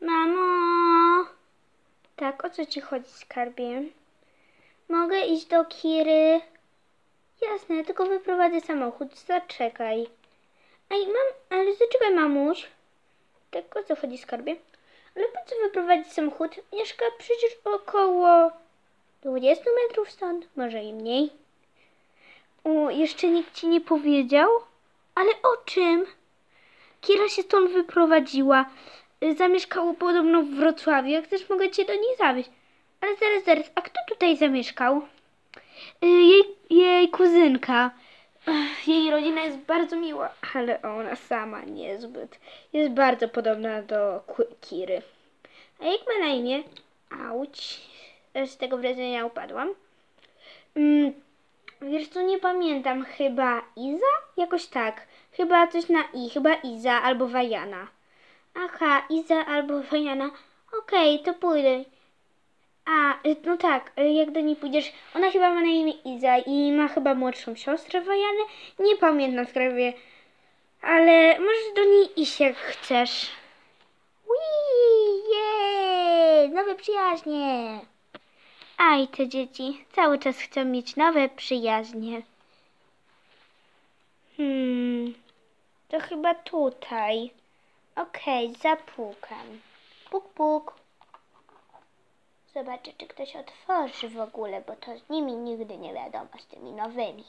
Mamo! Tak, o co ci chodzi, skarbie? Mogę iść do Kiry? Jasne, tylko wyprowadzę samochód, zaczekaj. Ej, mam, ale zaczekaj, mamuś. Tak, o co chodzi, skarbie? Ale po co wyprowadzić samochód? Mieszka przecież około 20 metrów stąd, może i mniej. O, jeszcze nikt ci nie powiedział? Ale o czym? Kira się stąd wyprowadziła. Zamieszkało podobno w Wrocławiu. Jak chcesz, mogę cię do niej zawieźć. Ale zaraz, zaraz. A kto tutaj zamieszkał? Y, Jej, jej kuzynka. Jej rodzina jest bardzo miła, ale ona sama niezbyt. Jest bardzo podobna do Kiry. A jak ma na imię? Auć. Z tego wrażenia upadłam. Mm, wiesz co, nie pamiętam. Chyba Iza? Jakoś tak. Chyba coś na I. Chyba Iza albo Wajana. Aha, Iza albo Wajana. Okej, to pójdę. A, no tak, jak do niej pójdziesz, ona chyba ma na imię Iza i ma chyba młodszą siostrę Wajanę. Nie pamiętam skarbie, ale możesz do niej iść jak chcesz. Wii, jej, nowe przyjaźnie. Aj, te dzieci cały czas chcą mieć nowe przyjaźnie. Hmm, to chyba tutaj. Okej, zapukam. Puk, puk. Zobaczę, czy ktoś otworzy w ogóle, bo to z nimi nigdy nie wiadomo, z tymi nowymi.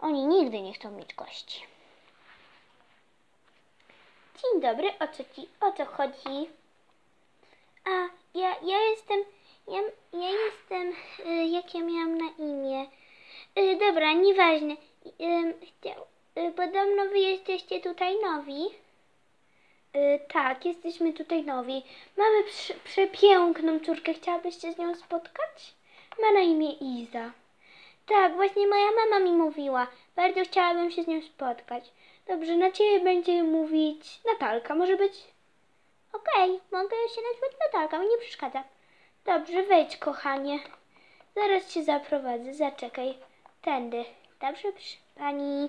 Oni nigdy nie chcą mieć gości. Dzień dobry, o co ci, o co chodzi? A, ja, ja jestem, ja, ja jestem, y, jak ja miałam na imię? Y, dobra, nieważne. Y, chciał, y, podobno wy jesteście tutaj nowi. Y, tak, jesteśmy tutaj nowi. Mamy prze- przepiękną córkę. Chciałabyś się z nią spotkać? Ma na imię Iza. Tak, właśnie moja mama mi mówiła. Bardzo chciałabym się z nią spotkać. Dobrze, na ciebie będzie mówić Natalka, może być? Okej, mogę się nazywać Natalka, mi nie przeszkadza. Dobrze, wejdź, kochanie. Zaraz cię zaprowadzę, zaczekaj. Tędy. Dobrze, pani.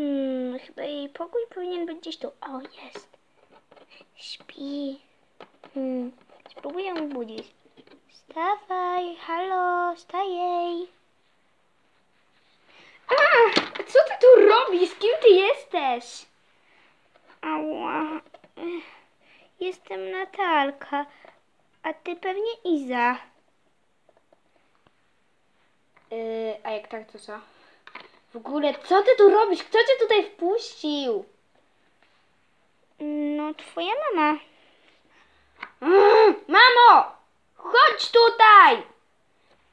Hmm, chyba jej pokój powinien być gdzieś tu. O, jest. Śpi. Hmm, spróbuję ją budzić. Wstawaj, halo, stajej. A, co ty tu robisz? Kim ty jesteś? Ała. Jestem Natalka, a ty pewnie Iza. Yy, a jak tak, to co? W ogóle, co ty tu robisz? Kto cię tutaj wpuścił? No, twoja mama. Mm, mamo! Chodź tutaj!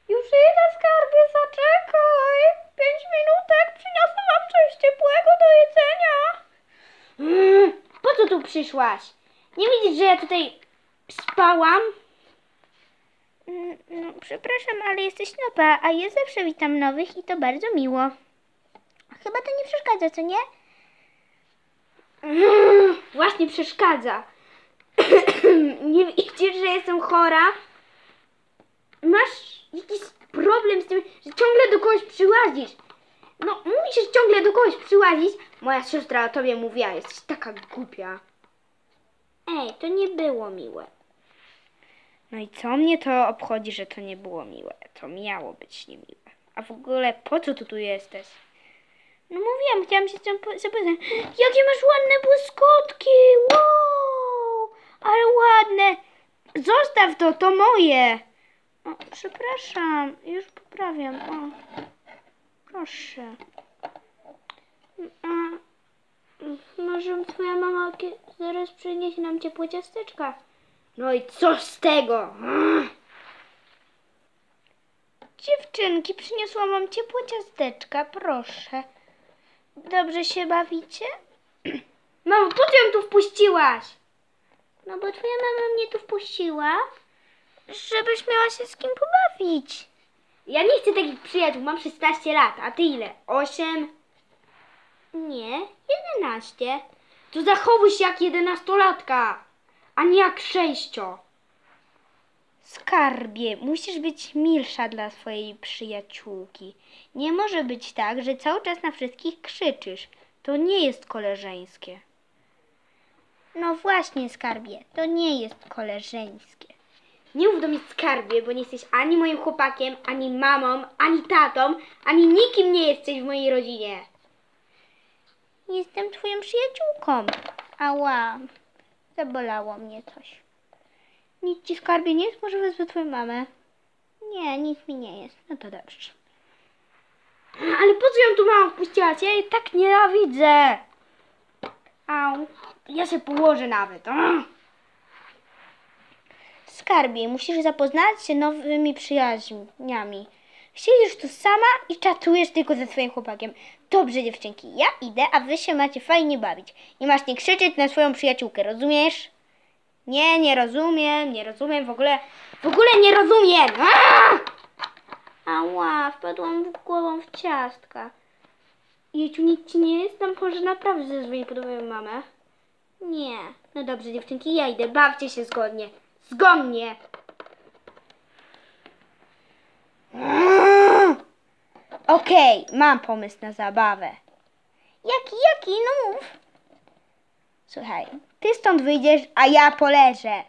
Już idę, skarbie, zaczekaj. Pięć minutek, przyniosę wam coś ciepłego do jedzenia. Mm, po co tu przyszłaś? Nie widzisz, że ja tutaj spałam? Mm, No, przepraszam, ale jesteś nowa, a ja zawsze witam nowych i to bardzo miło. Chyba to nie przeszkadza, co nie? Właśnie przeszkadza. nie widzisz, że jestem chora? Masz jakiś problem z tym, że ciągle do kogoś przyłazisz. No, musisz ciągle do kogoś przyłazić. Moja siostra o tobie mówiła, jesteś taka głupia. Ej, to nie było miłe. No i co mnie to obchodzi, że to nie było miłe? To miało być niemiłe. A w ogóle po co ty tu jesteś? No mówiłam, chciałam się z tym po- zapoznać. Jakie masz ładne błyskotki! Wow! Ale ładne! Zostaw to, to moje! O, przepraszam, już poprawiam. O, proszę. A, może twoja mama zaraz przyniesie nam ciepłe ciasteczka? No i co z tego? Dziewczynki, przyniosłam wam ciepłe ciasteczka, proszę. Dobrze się bawicie? Mamo, po co ją tu wpuściłaś? No bo twoja mama mnie tu wpuściła, żebyś miała się z kim pobawić. Ja nie chcę takich przyjaciół, mam 16 lat, a ty ile? 8? Nie, 11. To zachowuj się jak jedenastolatka, a nie jak sześcio. Skarbie, musisz być milsza dla swojej przyjaciółki. Nie może być tak, że cały czas na wszystkich krzyczysz. To nie jest koleżeńskie. No, właśnie, skarbie, to nie jest koleżeńskie. Nie mów do mnie skarbie, bo nie jesteś ani moim chłopakiem, ani mamą, ani tatą, ani nikim nie jesteś w mojej rodzinie. Jestem twoją przyjaciółką. Ała, zabolało mnie coś. Nic ci skarbie nie jest? Może wezmę twoją mamę? Nie, nic mi nie jest. No to dobrze. Ale po co ją tu mama wpuściłaś? Ja jej tak nienawidzę. Au. Ja się położę nawet. Skarbie, musisz zapoznać się nowymi przyjaźniami. Siedzisz tu sama i czatujesz tylko ze swoim chłopakiem. Dobrze, dziewczynki, ja idę, a wy się macie fajnie bawić. Nie masz nie krzyczeć na swoją przyjaciółkę, rozumiesz? Nie, nie rozumiem, nie rozumiem w ogóle. W ogóle nie rozumiem. Ugh. Ała, wpadłam głową w ciastka. Jeciu, nic ci nie jest? Tam może naprawdę zadzwonić po twoją mamę. Nie. No dobrze, dziewczynki, ja idę. Bawcie się zgodnie. Zgodnie. Okej, mam pomysł na zabawę. Jaki, jaki? No mów. Słuchaj, ty stąd wyjdziesz, a ja poleżę.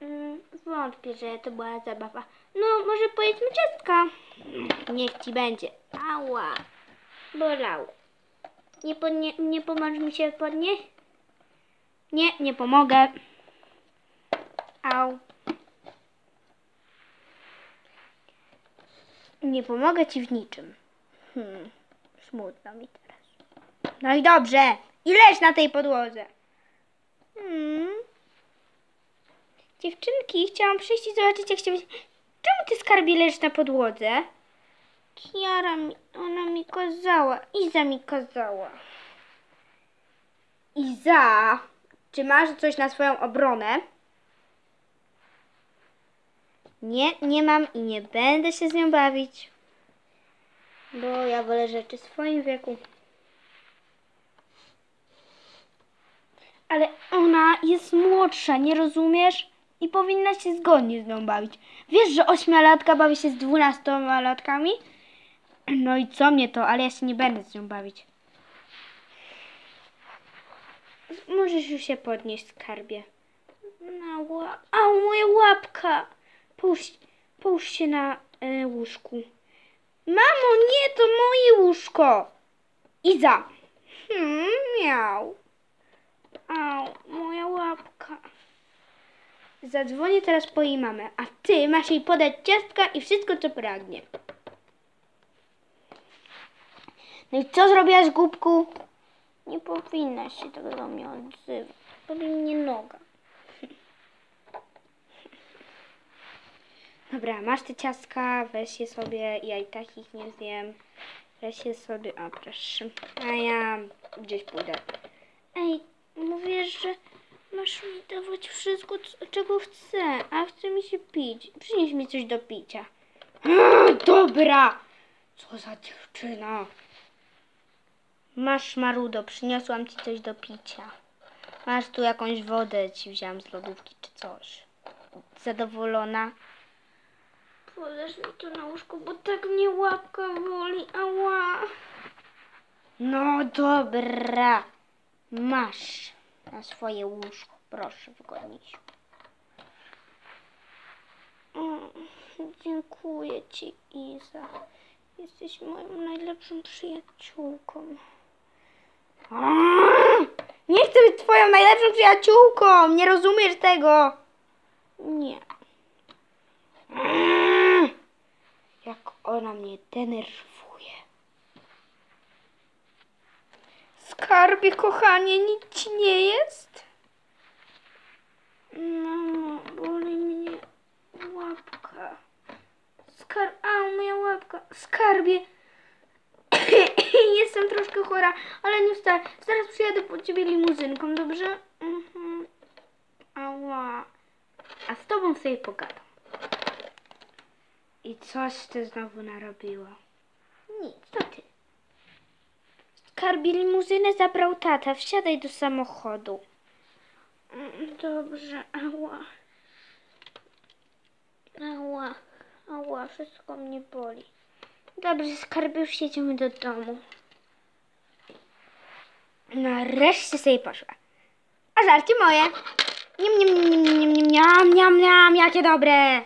Mm, wątpię, że to była zabawa. No, może pojedźmy ciastka. Niech ci będzie. Ała. Bolał. Nie, podnie, nie pomożesz mi się podnieść? Nie, nie pomogę. Au. Nie pomogę ci w niczym. Hmm, smutno mi teraz. No i dobrze, i leż na tej podłodze. Hmm. Dziewczynki, chciałam przyjść i zobaczyć, jak się... Czemu ty skarbie leżysz na podłodze? Kiara mi, ona mi kazała, Iza mi kazała. Iza, czy masz coś na swoją obronę? Nie, nie mam i nie będę się z nią bawić. Bo ja wolę rzeczy w swoim wieku. Ale ona jest młodsza, nie rozumiesz? I powinna się zgodnie z nią bawić. Wiesz, że ośmiolatka bawi się z dwunastolatkami? No i co mnie to, ale ja się nie będę z nią bawić. Możesz już się podnieść, skarbie. Na ła... Au, moja łapka! Połóż, połóż się na e, łóżku. Mamo, nie, to moje łóżko. Iza. Hmm, miał. Au, moja łapka. Zadzwonię teraz po jej mamę, a ty masz jej podać ciastka i wszystko, co pragnie. No i co zrobiłaś, głupku? Nie powinnaś się tak do mnie odzywać. Boli mnie noga. Dobra, masz te ciastka, weź je sobie, ja i tak ich nie zjem. Weź je sobie, o proszę. A ja gdzieś pójdę. Ej, mówisz, że masz mi dawać wszystko, czego chcę, a chce mi się pić. Przynieś mi coś do picia. Dobra! Co za dziewczyna. Masz, Marudo, przyniosłam ci coś do picia. Masz tu jakąś wodę, ci wziąłam z lodówki czy coś. Zadowolona? Poleż mi tu na łóżku, bo tak mnie łapka boli, ała. No dobra. Masz na swoje łóżko. Proszę, wygodnisiu. Mm, Dziękuję ci, Iza. Jesteś moją najlepszą przyjaciółką. Nie chcę być twoją najlepszą przyjaciółką, nie rozumiesz tego. Nie. Jak ona mnie denerwuje. Skarbie, kochanie, nic ci nie jest? Mamo, boli mnie łapka. Skar... A, moja łapka. Skarbie. Jestem troszkę chora, ale nie wstać. Zaraz przyjadę po ciebie limuzynką, dobrze? Mhm. Ała. A z tobą sobie pogadam. I coś ty znowu narobiła. Nic, to ty. Skarbie limuzynę zabrał tata. Wsiadaj do samochodu. Mm, Dobrze, ała. Ała, ała, wszystko mnie boli. Dobrze, skarbie, już jedziemy do domu. Nareszcie sobie poszła. a żarcie moje. Niam, niam, niam, niam, niam, niam, niam, niam, jakie dobre.